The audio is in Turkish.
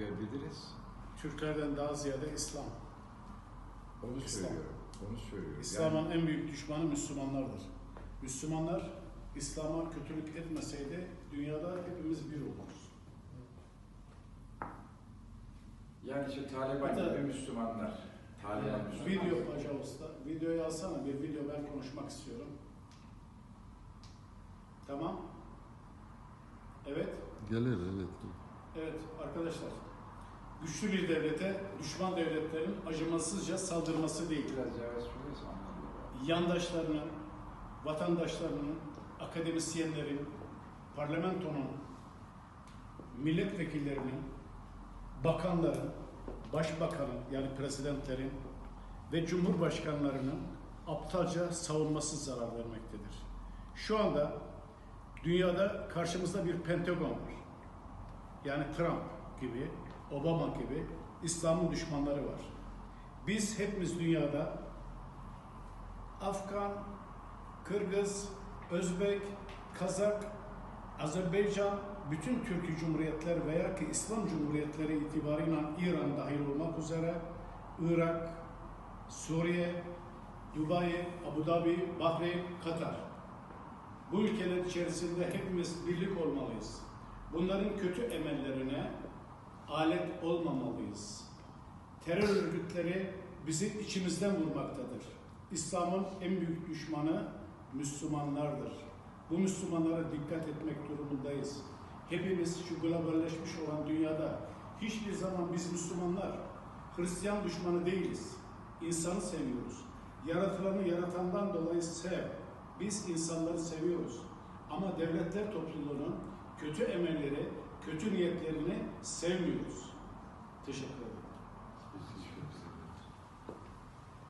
okuyabiliriz? Türklerden daha ziyade İslam. Onu İslam. söylüyorum. Onu söylüyorum. İslam'ın en büyük düşmanı Müslümanlardır. Müslümanlar İslam'a kötülük etmeseydi dünyada hepimiz bir oluruz. yani, yani işte Taliban Hatta- gibi Müslümanlar. Taliban Müslüman. Video Paşa Usta, videoyu alsana bir video ben konuşmak istiyorum. Tamam. Evet. Gelir evet. Evet arkadaşlar. Güçlü bir devlete düşman devletlerin acımasızca saldırması değil. Yandaşlarının, vatandaşlarının, akademisyenlerin, parlamentonun, milletvekillerinin, bakanların, başbakanın yani prezidentlerin ve cumhurbaşkanlarının aptalca savunması zarar vermektedir. Şu anda dünyada karşımızda bir Pentagon var. Yani Trump gibi, Obama gibi İslam'ın düşmanları var. Biz hepimiz dünyada Afgan, Kırgız, Özbek, Kazak, Azerbaycan, bütün Türkiye Cumhuriyetler veya ki İslam Cumhuriyetleri itibarıyla İran dahil olmak üzere Irak, Suriye, Dubai, Abu Dhabi, Bahreyn, Katar. Bu ülkeler içerisinde hepimiz birlik olmalıyız. Bunların kötü emellerine alet olmamalıyız. Terör örgütleri bizi içimizden vurmaktadır. İslam'ın en büyük düşmanı Müslümanlardır. Bu Müslümanlara dikkat etmek durumundayız. Hepimiz şu globalleşmiş olan dünyada hiçbir zaman biz Müslümanlar Hristiyan düşmanı değiliz. İnsanı seviyoruz. Yaratılanı yaratandan dolayı sev. Biz insanları seviyoruz. Ama devletler topluluğunun kötü emelleri, kötü niyetlerini sevmiyoruz. Teşekkür ederim.